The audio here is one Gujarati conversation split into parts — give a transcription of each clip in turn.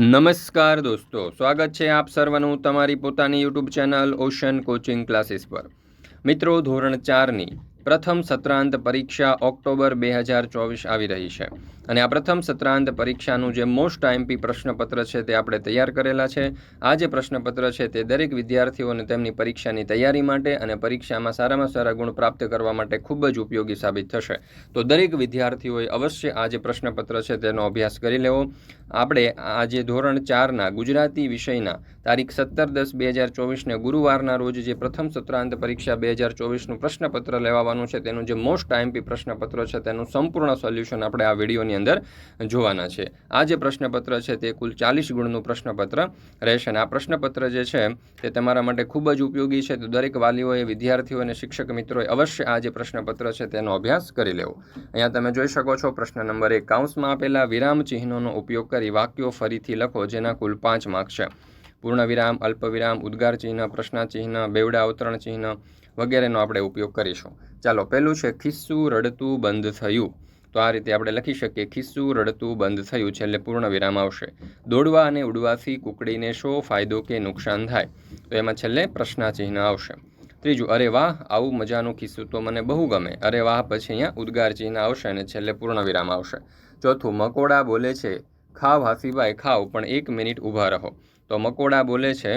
નમસ્કાર દોસ્તો, સ્વાગત છે આપ સર્વનું તમારી પોતાની YouTube channel ocean coaching classes પર. મિત્રો, ધોરણ ચારની પ્રથમ સત્રાંત પરીક્ષા ઓક્ટોબર બે હજાર ચોવીસ આવી રહી છે. અને આ પ્રથમ સત્રાંત પરીક્ષાનું જે મોસ્ટ આઈએમપી પ્રશ્નપત્ર છે તે આપણે તૈયાર કરેલા છે. આ જે પ્રશ્નપત્ર છે તે દરેક વિદ્યાર્થીઓને તેમની પરીક્ષાની તૈયારી માટે અને પરીક્ષામાં સારામાં સારા ગુણ પ્રાપ્ત કરવા માટે ખૂબ જ ઉપયોગી સાબિત થશે. તો દરેક વિદ્યાર્થીઓએ અવશ્ય આ જે પ્રશ્નપત્ર છે તેનો અભ્યાસ કરી લેવો. આપણે આજે ધોરણ ચારના ગુજરાતી વિષયના તારીખ સત્તર દસ બે હજાર ચોવીસને ગુરુવારના રોજ જે પ્રથમ સત્રાંત પરીક્ષા બે હજાર ચોવીસનું પ્રશ્નપત્ર લેવાનું છે તેનું જે મોસ્ટ આઈએમપી પ્રશ્નપત્ર છે તેનું સંપૂર્ણ સોલ્યુશન આપણે આ વિડીયોની અંદર જોવાના છે. આ જે પ્રશ્નપત્ર છે તે કુલ ચાલીસ ગુણનું પ્રશ્નપત્ર રહેશે અને આ પ્રશ્નપત્ર જે છે તે તમારા માટે ખૂબ જ ઉપયોગી છે. તો દરેક વાલીઓએ, વિદ્યાર્થીઓ અને શિક્ષક મિત્રોએ અવશ્ય આ જે પ્રશ્નપત્ર છે તેનો અભ્યાસ કરી લેવો. અહીંયા તમે જોઈ શકો છો, પ્રશ્ન નંબર એક, કાઉન્સમાં આપેલા વિરામ ચિહ્નોનો ઉપયોગ કરી વાક્યો ફરીથી લખો, જેના કુલ પાંચ માર્ક છે. પૂર્ણ વિરામ અલ્પવિરામ ઉદ્ગાર ચિહ્ન પ્રશ્નાચિહ્ન બેવડા અવતરણ ચિહ્ન વગેરેનો આપણે ઉપયોગ કરીશું. ચાલો, પહેલું છે, ખિસ્સું રડતું બંધ થયું. તો આ રીતે આપણે લખી શકીએ, ખિસ્સું રડતું બંધ થયું છેલ્લે પૂર્ણ વિરામ આવશે. દોડવા અને ઉડવાથી કુકડીને શો ફાયદો કે નુકસાન થાય? તો એમાં છેલ્લે પ્રશ્નાચિહ્ન આવશે. ત્રીજું, અરે વાહ, આવું મજાનું ખિસ્સું તો મને બહુ ગમે. અરે વાહ, પછી અહીંયા ઉદ્ગાર ચિહ્ન આવશે અને છેલ્લે પૂર્ણ વિરામ આવશે. ચોથું, મકોડા બોલે છે, ખાવ હાસીભાઈ, ખાવ, પણ એક મિનિટ ઊભા રહો. તો મકોડા બોલે છે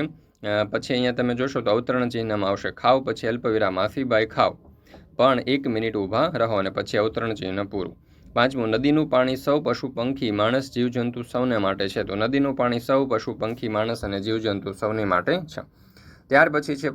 પછી અહીંયા તમે જોશો તો અવતરણ ચિહ્નમાં આવશે, ખાવ, પછી અલ્પવિરામ, હાસીભાઈ, ખાવ. પણ એક મિનિટ ઊભા રહો અને પછી અવતરણ ચિહ્ન પૂરું. પાંચમું, નદીનું પાણી સૌ પશુ પંખી, માણસ, જીવજંતુ સૌને માટે છે. તો નદીનું પાણી સૌ પશુ પંખી, માણસ અને જીવજંતુ સૌની માટે છે. ત્યાર પછી છે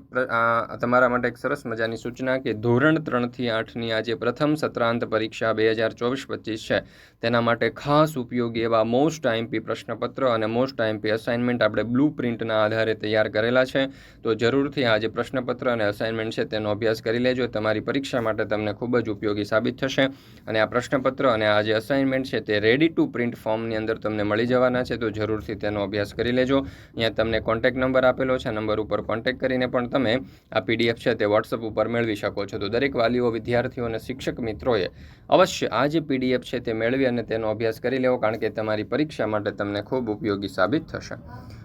તમારા માટે એક સરસ મજાની સૂચના કે ધોરણ ત્રણથી આઠની આજે પ્રથમ સત્રાંત પરીક્ષા બે હજાર ચોવીસ પચીસ છે. તેના માટે ખાસ ઉપયોગી એવા મોસ્ટ આઈએમપી પ્રશ્નપત્ર અને મોસ્ટ આઈએમપી અસાઇનમેન્ટ આપણે બ્લુ પ્રિન્ટના આધારે તૈયાર કરેલા છે. તો જરૂરથી આ જે પ્રશ્નપત્ર અને અસાઇનમેન્ટ છે, તેનો અભ્યાસ કરી લેજો. તમારી પરીક્ષા માટે તમને ખૂબ જ ઉપયોગી સાબિત થશે. અને આ પ્રશ્નપત્ર અને આ જે અસાઇનમેન્ટ છે, તે રેડી ટુ પ્રિન્ટ ફોર્મની અંદર તમને મળી જવાના છે. તો જરૂરથી તેનો અભ્યાસ કરી લેજો. અહીંયા તમને કોન્ટેક્ટ નંબર આપેલો છે. નંબર ઉપર કોન્ટેક્ટ કરીને પણ તમે આ પીડીએફ છે તે વોટ્સઅપ ઉપર મેળવી શકો છો. તો દરેક વાલીઓ, વિદ્યાર્થીઓ અને શિક્ષક મિત્રોએ અવશ્ય આ જે પીડીએફ છે તે મેળવી અને તેનો અભ્યાસ કરી લેવો, કારણ કે તમારી પરીક્ષા માટે તમને ખૂબ ઉપયોગી સાબિત થશે.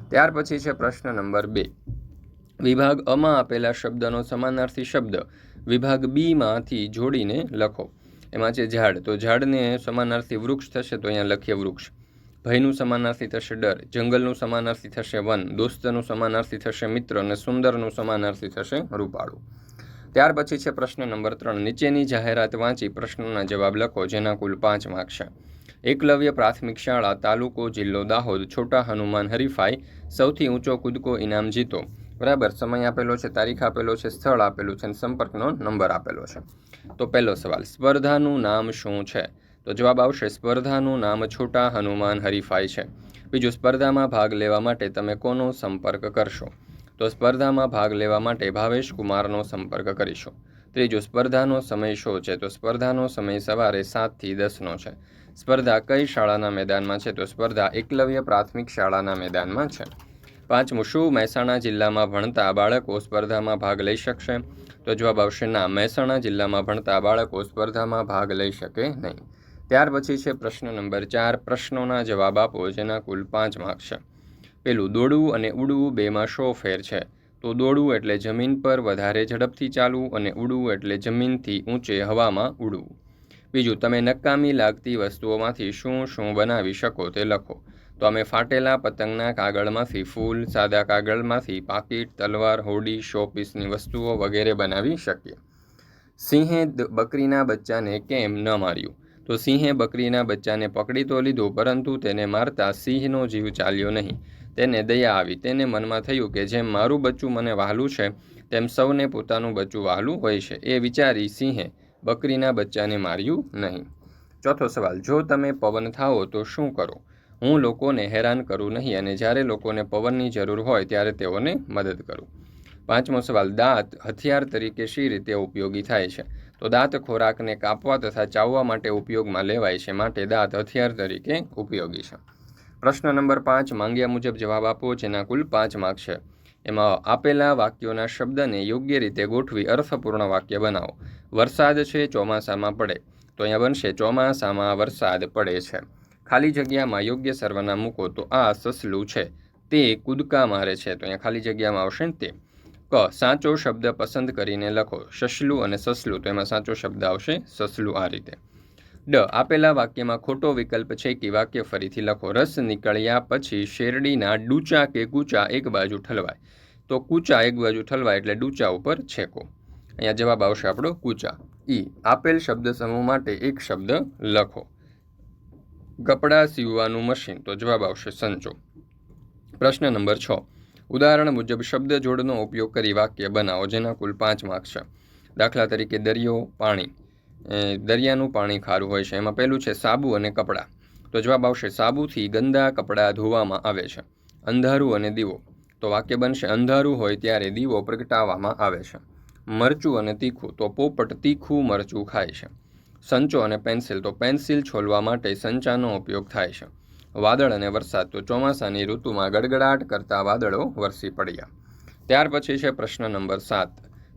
ત્યાર પછી છે પ્રશ્ન નંબર બે. વિભાગ અમાં આપેલા શબ્દનો સમાનાર્થી શબ્દ વિભાગ બીમાંથી જોડીને લખો. એમાં છે ઝાડ. તો ઝાડને સમાનાર્થી વૃક્ષ થશે તો અહીંયા લખીએ વૃક્ષ. ભયનું સમાનાર્થી થશે ડર, જંગલનું સમાનાર્થી થશે વન, દોસ્તનું સમાનાર્થી થશે મિત્ર અને સુંદરનું સમાનાર્થી થશે રૂપાળું. ત્યાર પછી છે પ્રશ્ન નંબર ત્રણ. નીચેની જાહેરાત વાંચી પ્રશ્નોના જવાબ લખો, જેના કુલ પાંચ માર્ક છે. એકલવ્ય પ્રાથમિક શાળા, તાલુકો, જિલ્લો, દાહોદ. છોટા હનુમાન હરીફાઈ, સૌથી ઊંચો કૂદકો ઇનામ જીતો. બરાબર, સમય આપેલો છે, તારીખ આપેલો છે, સ્થળ આપેલું છે અને સંપર્કનો નંબર આપેલો છે. તો પહેલો સવાલ, સ્પર્ધાનું નામ શું છે? તો જવાબ આવશે, સ્પર્ધાનું નામ છોટા હનુમાન હરીફાઈ છે. બીજું, સ્પર્ધામાં ભાગ લેવા માટે તમે કોનો સંપર્ક કરશો? તો સ્પર્ધામાં ભાગ લેવા માટે ભાવેશ કુમારનો સંપર્ક કરીશું. ત્રીજું, સ્પર્ધાનો સમય શો છે? તો સ્પર્ધાનો સમય સવારે સાતથી દસનો છે. સ્પર્ધા કઈ શાળાના મેદાનમાં છે? તો સ્પર્ધા એકલવ્ય પ્રાથમિક શાળાના મેદાનમાં છે. પાંચમું, શું મહેસાણા જિલ્લામાં ભણતા બાળકો સ્પર્ધામાં ભાગ લઈ શકશે? તો જવાબ આવશે, ના, મહેસાણા જિલ્લામાં ભણતા બાળકો સ્પર્ધામાં ભાગ લઈ શકે નહીં. ત્યાર પછી છે પ્રશ્ન નંબર ચાર, પ્રશ્નોના જવાબ આપો, જેના કુલ પાંચ માર્ક છે. પેલું, દોડવું અને ઉડવું બેમાં શો ફેર છે? તો દોડવું એટલે જમીન પર વધારે ઝડપથી ચાલવું અને ઉડવું એટલે જમીનથી ઊંચે હવામાં ઉડવું. બીજું, તમે નકામી લાગતી વસ્તુઓમાંથી શું શું બનાવી શકો તે લખો. તો અમે ફાટેલા પતંગના કાગળમાંથી ફૂલ, સાદા કાગળમાંથી પાકીટ, તલવાર, હોડી, શોપીસની વસ્તુઓ વગેરે બનાવી શકીએ. સિંહે બકરીના બચ્ચાને કેમ ન માર્યું? તો સિંહે બકરીના બચ્ચાને પકડી તો લીધો, પરંતુ તેને મારતા સિંહનો જીવ ચાલ્યો નહીં. તેને દયા આવી. તેને મનમાં થયું કે જેમ મારું બચ્ચું મને વહાલું છે, તેમ સૌને પોતાનું બચ્ચું વહાલું હોય છે. એ વિચારી સિંહે બકરીના બચ્ચાને માર્યું નહીં. ચોથો સવાલ, જો તમે પવન થાઓ તો શું કરો? હું લોકોને હેરાન કરું નહીં અને જ્યારે લોકોને પવનની જરૂર હોય ત્યારે તેઓને મદદ કરું. પાંચમો સવાલ, દાંત હથિયાર તરીકે શી રીતે ઉપયોગી થાય છે? તો દાંત ખોરાકને કાપવા તથા ચાવવા માટે ઉપયોગમાં લેવાય છે. માટે દાંત હથિયાર તરીકે ઉપયોગી છે. પ્રશ્ન નંબર પાંચ, માંગ્યા મુજબ જવાબ આપો, જેના કુલ પાંચ માર્ક છે. એમાં આપેલા વાક્યોના શબ્દને યોગ્ય રીતે ગોઠવી અર્થપૂર્ણ વાક્ય બનાવો. વરસાદ છે, ચોમાસામાં પડે. તો અહીંયા બનશે, ચોમાસામાં વરસાદ પડે છે. ખાલી જગ્યામાં યોગ્ય સર્વનામ મૂકો તો આ સસલું છે. તે કૂદકા મારે છે. તો અહીંયા ખાલી જગ્યામાં આવશે ને તે. ક, સાચો શબ્દ પસંદ કરીને લખો. સસલું અને સસલું, તો એમાં સાચો શબ્દ આવશે સસલું આ રીતે. ડ, આપેલા વાક્યમાં ખોટો વિકલ્પ છે કે વાક્ય ફરીથી લખો. રસ નીકળ્યા પછી શેરડીના ડૂચા કે કૂચા એક બાજુ ઠલવાય. તો કૂચા એક બાજુ ઠલવાય એટલે ડૂચા ઉપર છેકો. અહીંયા જવાબ આવશે આપણો કૂચા. ઈ, આપેલ શબ્દ સમૂહ માટે એક શબ્દ લખો. કપડાં સીવવાનું મશીન, તો જવાબ આવશે સંચો. પ્રશ્ન નંબર છ. ઉદાહરણ મુજબ, શબ્દ જોડનો ઉપયોગ કરી વાક્ય બનાવો, જેના કુલ પાંચ માર્ક છે. દાખલા તરીકે, દરિયો, પાણી. દરિયાનું પાણી ખારું હોય છે. એમાં પહેલું છે સાબુ અને કપડાં. તો જવાબ આવશે, સાબુથી ગંદા કપડાં ધોવામાં આવે છે. અંધારું અને દીવો. તો વાક્ય બનશે, અંધારું હોય ત્યારે દીવો પ્રગટાવવામાં આવે છે. મરચું અને તીખું. તો પોપટ તીખું મરચું ખાય છે. સંચો અને પેન્સિલ. તો પેન્સિલ છોલવા માટે સંચાનો ઉપયોગ થાય છે. વાદળ અને વરસાદ તો ચોમાસાની ઋતુમાં ગડગડાટ કરતા વાદળો વરસી પડ્યા. ત્યાર પછી છે પ્રશ્ન નંબર સાત.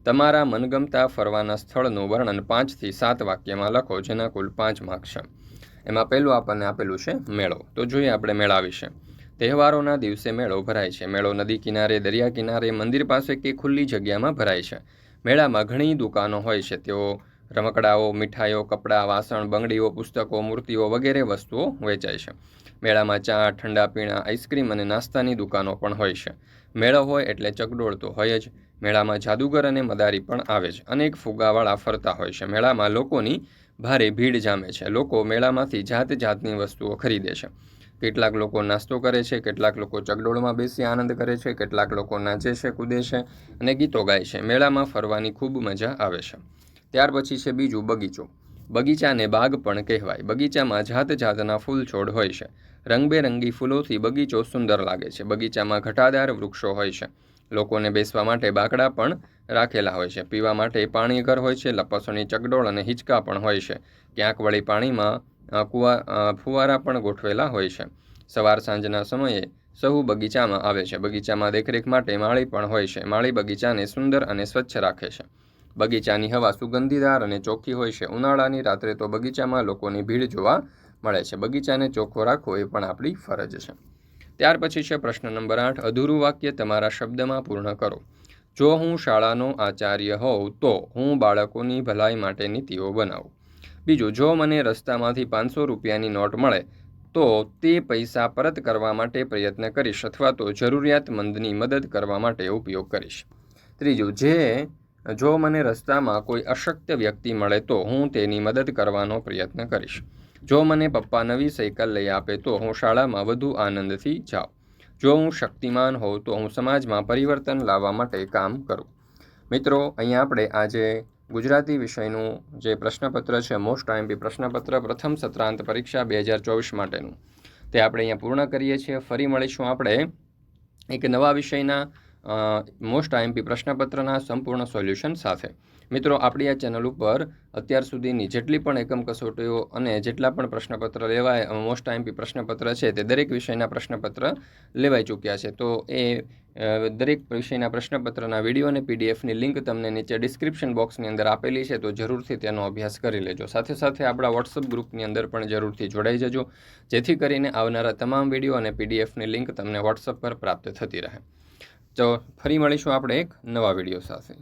તમારા મનગમતા ફરવાના સ્થળનું વર્ણન પાંચથી સાત વાક્યમાં લખો, જેના કુલ પાંચ માર્ક છે. એમાં પહેલું આપણને આપેલું છે મેળો. તો જોઈએ આપણે મેળા વિશે. તહેવારોના દિવસે મેળો ભરાય છે. મેળો નદી કિનારે, દરિયા કિનારે, મંદિર પાસે કે ખુલ્લી જગ્યામાં ભરાય છે. મેળામાં ઘણી દુકાનો હોય છે. તેઓ રમકડાઓ, મીઠાઈઓ, કપડાં, વાસણ, બંગડીઓ, પુસ્તકો, મૂર્તિઓ વગેરે વસ્તુઓ વેચાય છે. મેળામાં ચા, ઠંડા પીણા, આઈસ્ક્રીમ અને નાસ્તાની દુકાનો પણ હોય છે. મેળો હોય એટલે ચકડોળ તો હોય જ. મેળામાં જાદુગર અને મદારી પણ આવે છે અનેક ફુગાવાળા ફરતા હોય છે. મેળામાં લોકોની ભારે ભીડ જામે છે. લોકો મેળામાંથી જાત જાતની વસ્તુઓ ખરીદે છે. કેટલાક લોકો નાસ્તો કરે છે, કેટલાક લોકો ચકડોળમાં બેસી આનંદ કરે છે, કેટલાક લોકો નાચે છે, કૂદે છે અને ગીતો ગાય છે. મેળામાં ફરવાની ખૂબ મજા આવે છે. ત્યાર પછી છે બીજું બગીચો. બગીચાને બાગ પણ કહેવાય. બગીચામાં જાત જાતના ફૂલ છોડ હોય છે. રંગબેરંગી ફૂલોથી બગીચો સુંદર લાગે છે. બગીચામાં ઘટાદાર વૃક્ષો હોય છે. લોકોને બેસવા માટે બાકડા પણ રાખેલા હોય છે. પીવા માટે પાણી ઘર હોય છે. લપસોની ચકડોળ અને હિંચકા પણ હોય છે. ક્યાંક વળી પાણીમાં કુવા ફુવારા પણ ગોઠવેલા હોય છે. સવાર સાંજના સમયે સહુ બગીચામાં આવે છે. બગીચામાં દેખરેખ માટે માળી પણ હોય છે. માળી બગીચાને સુંદર અને સ્વચ્છ રાખે છે. બગીચાની હવા સુગંધીદાર અને ચોખ્ખી હોય છે. ઉનાળાની રાત્રે તો બગીચામાં લોકોની ભીડ જોવા મળે છે. બગીચાને ચોખ્ખો રાખવો એ પણ આપણી ફરજ છે. ત્યાર પછી છે પ્રશ્ન નંબર આઠ. અધૂરું વાક્ય તમારા શબ્દમાં પૂર્ણ કરો. જો હું શાળાનો આચાર્ય હોઉં તો હું બાળકોની ભલાઈ માટે નીતિઓ બનાવું. બીજું, જો મને રસ્તામાંથી પાંચસો રૂપિયાની નોટ મળે તો તે પૈસા પરત કરવા માટે પ્રયત્ન કરીશ અથવા તો જરૂરિયાતમંદની મદદ કરવા માટે ઉપયોગ કરીશ. ત્રીજું, જે જો મને રસ્તામાં કોઈ અશક્ત વ્યક્તિ મળે તો હું તેની મદદ કરવાનો પ્રયત્ન કરીશ. જો મને પપ્પા નવી સાયકલ લઈ આપે તો હું શાળામાં વધુ આનંદથી જાઉં. જો હું શક્તિમાન હોઉં તો હું સમાજમાં પરિવર્તન લાવવા માટે કામ કરું. મિત્રો, અહીંયા આપણે આજે ગુજરાતી વિષયનું જે પ્રશ્નપત્ર છે મોસ્ટ આઈએમપી પ્રશ્નપત્ર પ્રથમ સત્રાંત પરીક્ષા બે હજાર ચોવીસ માટેનું, તે આપણે અહીંયા પૂર્ણ કરીએ છીએ. ફરી મળીશું આપણે એક નવા વિષયના મોસ્ટ આઈએમપી પ્રશ્નપત્રના સંપૂર્ણ સોલ્યુશન સાથે. મિત્રો, આપણી આ ચેનલ ઉપર અત્યાર સુધીની જેટલી પણ એકમ કસોટીઓ અને જેટલા પણ પ્રશ્નપત્ર લેવાય મોસ્ટ આઈએમપી પ્રશ્નપત્ર છે તે દરેક વિષયના પ્રશ્નપત્ર લેવાઈ ચૂક્યા છે. તો એ દરેક વિષયના પ્રશ્નપત્રના વીડિયો અને પીડીએફની લિંક તમને નીચે ડિસ્ક્રિપ્શન બોક્સની અંદર આપેલી છે, તો જરૂરથી તેનો અભ્યાસ કરી લેજો. સાથે સાથે આપણા વોટ્સઅપ ગ્રુપની અંદર પણ જરૂરથી જોડાઈ જજો, જેથી કરીને આવનારા તમામ વીડિયો અને પીડીએફની લિંક તમને વોટ્સઅપ પર પ્રાપ્ત થતી રહે. તો ફરી મળીશું આપણે એક નવા વીડિયો સાથે.